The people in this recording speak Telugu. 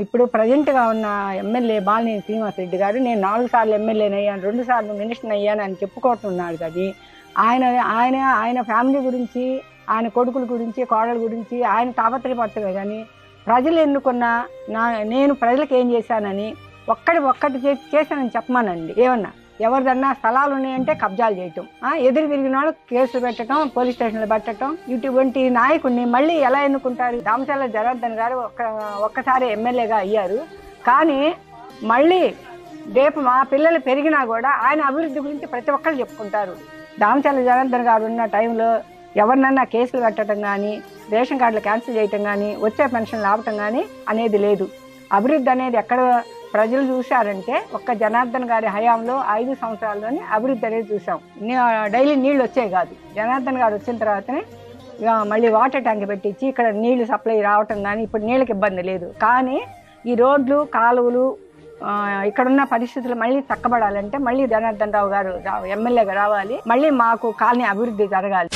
ఇప్పుడు ప్రజెంట్గా ఉన్న ఎమ్మెల్యే బాలినేని శ్రీనివాసరెడ్డి గారు నేను నాలుగు సార్లు ఎమ్మెల్యేని అయ్యాను రెండు సార్లు మినిస్టర్ అయ్యాను అని చెప్పుకుంటున్నాడు కానీ ఆయన ఆయన ఆయన ఫ్యామిలీ గురించి ఆయన కొడుకుల గురించి కోడల గురించి ఆయన తాపత్రయపడతామే కానీ ప్రజలు ఎన్నుకున్న నా నేను ప్రజలకు ఏం చేశానని ఒక్కడి ఒక్కటి చేశానని చెప్పమానండి. ఏమన్నా? ఎవరిదన్నా స్థలాలు ఉన్నాయంటే కబ్జాలు చేయటం. ఎదురు తిరిగిన వాళ్ళు కేసులు పెట్టడం పోలీస్ స్టేషన్లు పెట్టడం ఇటువంటి నాయకుడిని మళ్ళీ ఎలా ఎన్నుకుంటారు? దామశాల జనార్దన్ గారు ఒక్క ఒక్కసారి ఎమ్మెల్యేగా అయ్యారు. కానీ మళ్ళీ రేపు మా పిల్లలు పెరిగినా కూడా ఆయన అభివృద్ధి గురించి ప్రతి ఒక్కరు చెప్పుకుంటారు. దామశాల జనార్దన్ గారు ఉన్న టైంలో ఎవరినన్నా కేసులు కట్టడం కానీ రేషన్ కార్డులు క్యాన్సిల్ చేయటం కానీ వచ్చే పెన్షన్లు ఆపటం కానీ అనేది లేదు. అభివృద్ధి అనేది ఎక్కడ ప్రజలు చూశారంటే ఒక్క జనార్దన్ గారి హయాంలో ఐదు సంవత్సరాల్లోనే అభివృద్ధి అనేది చూసాం డైలీ నీళ్ళు వచ్చాయి కాదు. జనార్దన్ గారు వచ్చిన తర్వాతనే ఇక మళ్ళీ వాటర్ ట్యాంక్ పెట్టించి ఇక్కడ నీళ్ళు సప్లై రావటం కానీ ఇప్పుడు నీళ్ళకి ఇబ్బంది లేదు. కానీ ఈ రోడ్లు కాలువలు ఇక్కడున్న పరిస్థితులు మళ్ళీ చక్కబడాలంటే మళ్ళీ జనార్దన్ రావు గారు ఎమ్మెల్యేగా రావాలి. మళ్ళీ మాకు కాలనీ అభివృద్ధి జరగాలి.